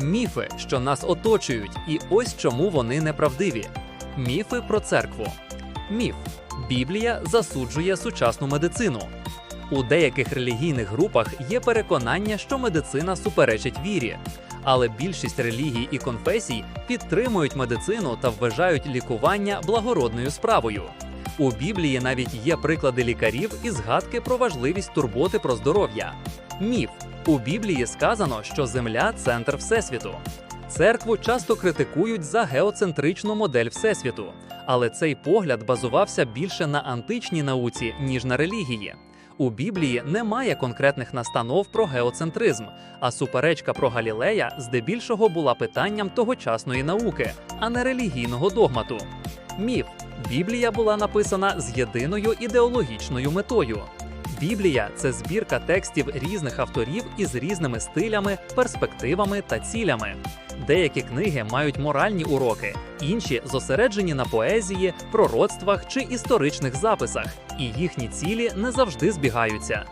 Міфи, що нас оточують, і ось чому вони неправдиві. Міфи про церкву. Міф. Біблія засуджує сучасну медицину. У деяких релігійних групах є переконання, що медицина суперечить вірі. Але більшість релігій і конфесій підтримують медицину та вважають лікування благородною справою. У Біблії навіть є приклади лікарів і згадки про важливість турботи про здоров'я. Міф у Біблії сказано, що Земля центр Всесвіту. Церкву часто критикують за геоцентричну модель Всесвіту, але цей погляд базувався більше на античній науці, ніж на релігії. У Біблії немає конкретних настанов про геоцентризм, а суперечка про Галілея здебільшого була питанням тогочасної науки, а не релігійного догмату. Міф Біблія була написана з єдиною ідеологічною метою. Біблія це збірка текстів різних авторів із різними стилями, перспективами та цілями. Деякі книги мають моральні уроки, інші зосереджені на поезії, пророцтвах чи історичних записах, і їхні цілі не завжди збігаються.